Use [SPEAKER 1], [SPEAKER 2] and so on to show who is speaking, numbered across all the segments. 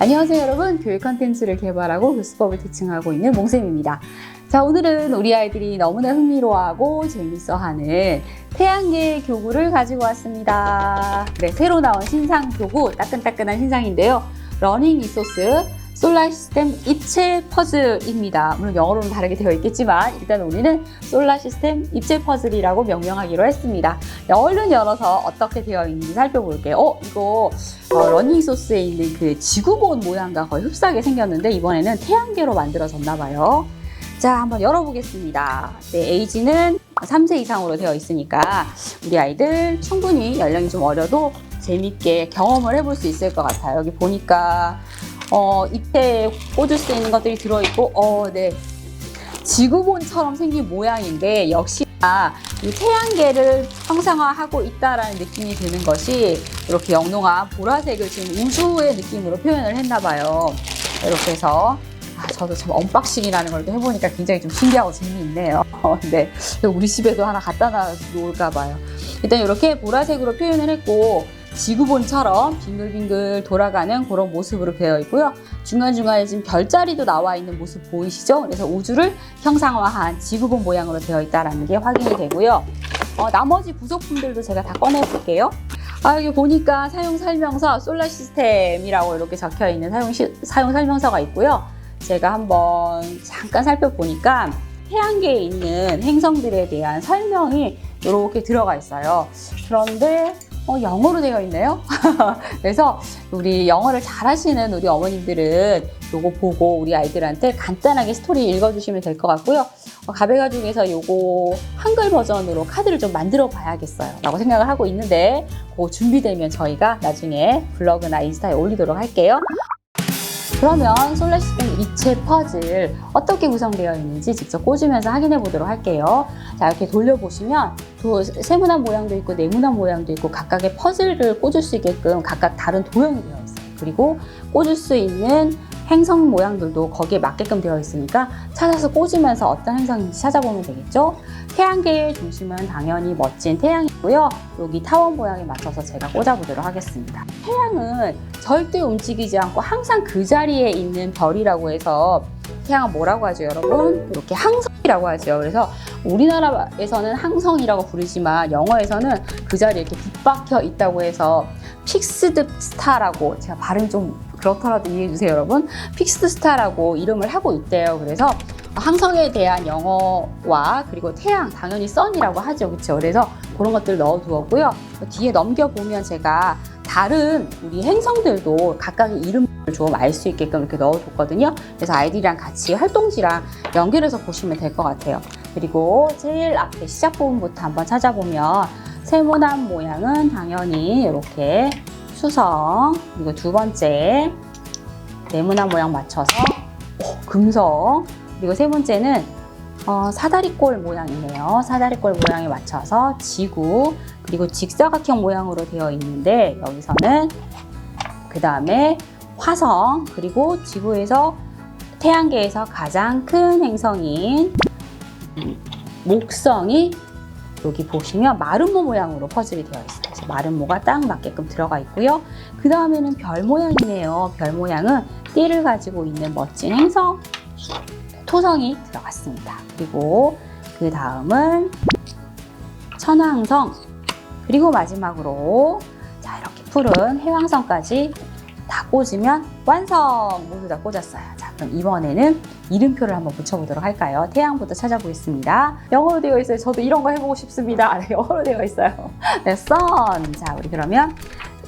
[SPEAKER 1] 안녕하세요 여러분. 교육 컨텐츠를 개발하고 교수법을 대칭하고 있는 몽쌤입니다. 자 오늘은 우리 아이들이 너무나 흥미로워하고 재밌어하는 태양계 교구를 가지고 왔습니다. 네 새로 나온 신상 교구 따끈따끈한 신상인데요. 러닝 리소스 솔라 시스템 입체 퍼즐입니다. 물론 영어로는 다르게 되어 있겠지만 일단 우리는 솔라 시스템 입체 퍼즐이라고 명명하기로 했습니다. 얼른 열어서 어떻게 되어 있는지 살펴볼게요. 어, 이거 어, 러닝 소스에 있는 그 지구본 모양과 거의 흡사하게 생겼는데 이번에는 태양계로 만들어졌나 봐요. 자, 한번 열어보겠습니다. 네, 에이지는 3세 이상으로 되어 있으니까 우리 아이들 충분히 연령이 좀 어려도 재밌게 경험을 해볼 수 있을 것 같아요. 여기 보니까 어, 잎에 꽂을 수 있는 것들이 들어있고, 어, 네. 지구본처럼 생긴 모양인데, 역시나 이 태양계를 형상화하고 있다라는 느낌이 드는 것이 이렇게 영롱한 보라색을 지금 우주의 느낌으로 표현을 했나봐요. 이렇게 해서. 아, 저도 참 언박싱이라는 걸 또 해보니까 굉장히 좀 신기하고 재미있네요. 어, 네. 우리 집에도 하나 갖다 놓을까 봐요. 일단 이렇게 보라색으로 표현을 했고, 지구본처럼 빙글빙글 돌아가는 그런 모습으로 되어 있고요. 중간중간에 지금 별자리도 나와 있는 모습 보이시죠? 그래서 우주를 형상화한 지구본 모양으로 되어 있다는 게 확인이 되고요. 어, 나머지 부속품들도 제가 다 꺼내 볼게요. 아, 여기 보니까 사용 설명서 솔라 시스템이라고 이렇게 적혀 있는 사용, 시, 사용 설명서가 있고요. 제가 한번 잠깐 살펴보니까 태양계에 있는 행성들에 대한 설명이 이렇게 들어가 있어요. 그런데 어, 영어로 되어 있네요. 그래서 우리 영어를 잘하시는 우리 어머님들은 요거 보고 우리 아이들한테 간단하게 스토리 읽어주시면 될 것 같고요. 어, 가베가 중에서 요거 한글 버전으로 카드를 좀 만들어 봐야겠어요. 라고 생각을 하고 있는데 그 준비되면 저희가 나중에 블로그나 인스타에 올리도록 할게요. 그러면 시스템 입체 퍼즐 어떻게 구성되어 있는지 직접 꽂으면서 확인해 보도록 할게요. 자, 이렇게 돌려보시면 또 세모난 모양도 있고 네모난 모양도 있고 각각의 퍼즐을 꽂을 수 있게끔 각각 다른 도형이 되어 있어요. 그리고 꽂을 수 있는 행성 모양들도 거기에 맞게끔 되어 있으니까 찾아서 꽂으면서 어떤 행성인지 찾아보면 되겠죠. 태양계의 중심은 당연히 멋진 태양이고요. 여기 타원 모양에 맞춰서 제가 꽂아보도록 하겠습니다. 태양은 절대 움직이지 않고 항상 그 자리에 있는 별이라고 해서 태양은 뭐라고 하죠, 여러분? 이렇게 항성이라고 하죠. 그래서 우리나라에서는 항성이라고 부르지만 영어에서는 그 자리에 이렇게 빗박혀 있다고 해서 픽스드 스타라고 제가 발음 좀 그렇더라도 이해해 주세요, 여러분. 픽스드 스타라고 이름을 하고 있대요. 그래서 항성에 대한 영어와 그리고 태양 당연히 선이라고 하죠, 그렇죠? 그래서 그런 것들 넣어 두었고요. 뒤에 넘겨 보면 제가 다른 우리 행성들도 각각의 이름을 좀 알 수 있게끔 이렇게 넣어뒀거든요. 그래서 아이들이랑 같이 활동지랑 연결해서 보시면 될 것 같아요. 그리고 제일 앞에 시작 부분부터 한번 찾아보면 세모난 모양은 당연히 이렇게 수성 그리고 두 번째 네모난 모양 맞춰서 오, 금성 그리고 세 번째는 어, 사다리꼴 모양이네요. 사다리꼴 모양에 맞춰서 지구 그리고 직사각형 모양으로 되어 있는데 여기서는 그 다음에 화성 그리고 지구에서 태양계에서 가장 큰 행성인 목성이 여기 보시면 마름모 모양으로 퍼즐이 되어 있어요. 그래서 마름모가 딱 맞게끔 들어가 있고요. 그 다음에는 별 모양이네요. 별 모양은 띠를 가지고 있는 멋진 행성 토성이 들어갔습니다. 그리고 그 다음은 천왕성 그리고 마지막으로 자 이렇게 푸른 해왕성까지 다 꽂으면 완성! 모두 다 꽂았어요. 자, 그럼 이번에는 이름표를 한번 붙여보도록 할까요? 태양부터 찾아보겠습니다. 영어로 되어 있어요. 저도 이런 거 해보고 싶습니다. 네, 영어로 되어 있어요. 네, sun. 자, 우리 그러면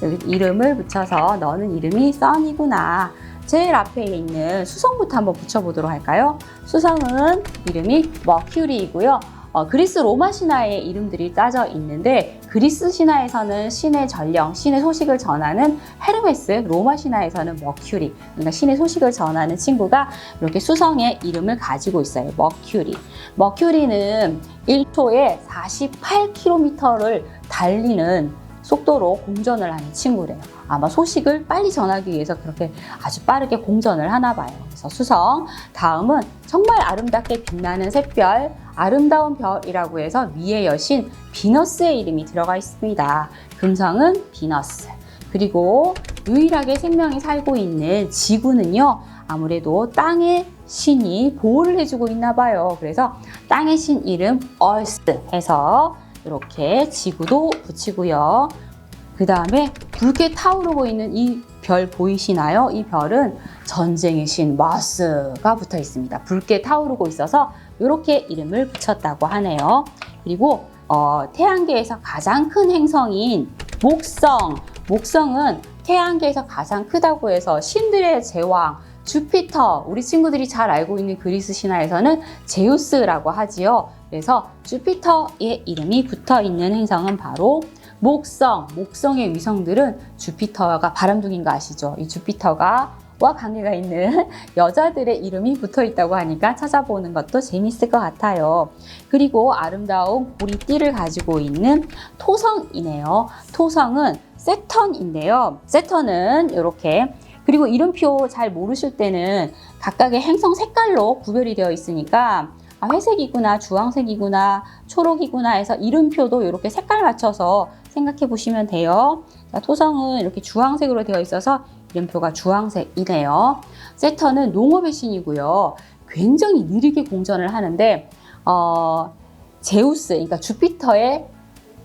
[SPEAKER 1] 여기 이름을 붙여서 너는 이름이 sun이구나. 제일 앞에 있는 수성부터 한번 붙여보도록 할까요? 수성은 이름이 머큐리이고요. 어, 그리스 로마 신화의 이름들이 짜져 있는데 그리스 신화에서는 신의 전령, 신의 소식을 전하는 헤르메스, 로마 신화에서는 머큐리, 그러니까 신의 소식을 전하는 친구가 이렇게 수성의 이름을 가지고 있어요. 머큐리. 머큐리는 1초에 48km를 달리는 속도로 공전을 하는 친구래요. 아마 소식을 빨리 전하기 위해서 그렇게 아주 빠르게 공전을 하나 봐요. 그래서 수성. 다음은 정말 아름답게 빛나는 샛별, 아름다운 별이라고 해서 위의 여신 비너스의 이름이 들어가 있습니다. 금성은 비너스. 그리고 유일하게 생명이 살고 있는 지구는요, 아무래도 땅의 신이 보호를 해주고 있나 봐요. 그래서 땅의 신 이름 얼스 해서 이렇게 지구도 붙이고요. 그 다음에 붉게 타오르고 있는 이 별 보이시나요? 이 별은 전쟁의 신 마스가 붙어 있습니다. 붉게 타오르고 있어서 이렇게 이름을 붙였다고 하네요. 그리고 어, 태양계에서 가장 큰 행성인 목성. 목성은 태양계에서 가장 크다고 해서 신들의 제왕 주피터. 우리 친구들이 잘 알고 있는 그리스 신화에서는 제우스라고 하지요. 그래서 주피터의 이름이 붙어 있는 행성은 바로 목성. 목성의 위성들은 주피터가 바람둥인 거 아시죠? 이 주피터가 와 관계가 있는 여자들의 이름이 붙어 있다고 하니까 찾아보는 것도 재밌을 것 같아요. 그리고 아름다운 고리띠를 가지고 있는 토성이네요. 토성은 세턴인데요. 세턴은 이렇게 그리고 이름표 잘 모르실 때는 각각의 행성 색깔로 구별이 되어 있으니까 아, 회색이구나, 주황색이구나, 초록이구나 해서 이름표도 이렇게 색깔 맞춰서 생각해 보시면 돼요. 자, 토성은 이렇게 주황색으로 되어 있어서 이름표가 주황색이네요. 세턴은 농업의 신이고요. 굉장히 느리게 공전을 하는데 어, 제우스, 그러니까 주피터의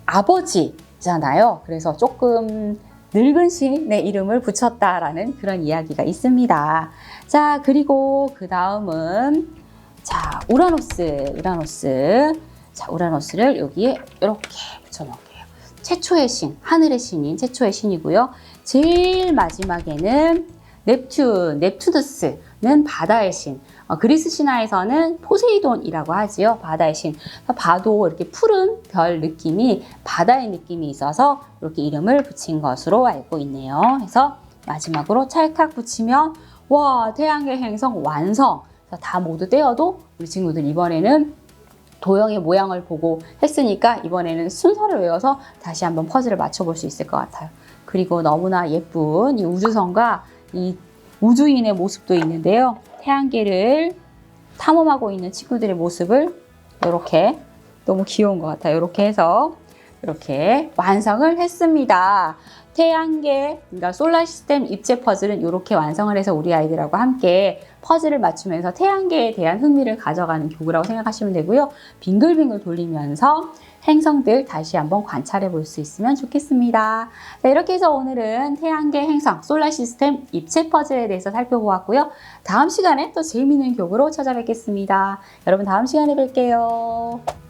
[SPEAKER 1] 아버지잖아요. 그래서 조금 늙은 신의 이름을 붙였다라는 그런 이야기가 있습니다. 자, 그리고 그 다음은 자, 우라노스, 우라노스. 자, 우라노스를 여기에 이렇게 붙여놓을게요. 최초의 신, 하늘의 신인 최초의 신이고요. 제일 마지막에는 넵튠, 넵투누스는 바다의 신. 어, 그리스 신화에서는 포세이돈이라고 하지요. 바다의 신. 봐도 이렇게 푸른 별 느낌이 바다의 느낌이 있어서 이렇게 이름을 붙인 것으로 알고 있네요. 그래서 마지막으로 찰칵 붙이면 와 태양계 행성 완성. 다 모두 떼어도 우리 친구들 이번에는 도형의 모양을 보고 했으니까 이번에는 순서를 외워서 다시 한번 퍼즐을 맞춰볼 수 있을 것 같아요. 그리고 너무나 예쁜 이 우주선과 이 우주인의 모습도 있는데요. 태양계를 탐험하고 있는 친구들의 모습을 이렇게 너무 귀여운 것 같아요. 이렇게 해서 이렇게 완성을 했습니다. 태양계, 그러니까 솔라 시스템 입체 퍼즐은 이렇게 완성을 해서 우리 아이들하고 함께 퍼즐을 맞추면서 태양계에 대한 흥미를 가져가는 교구라고 생각하시면 되고요. 빙글빙글 돌리면서 행성들 다시 한번 관찰해 볼 수 있으면 좋겠습니다. 자, 이렇게 해서 오늘은 태양계 행성, 솔라 시스템 입체 퍼즐에 대해서 살펴보았고요. 다음 시간에 또 재미있는 교구로 찾아뵙겠습니다. 여러분 다음 시간에 뵐게요.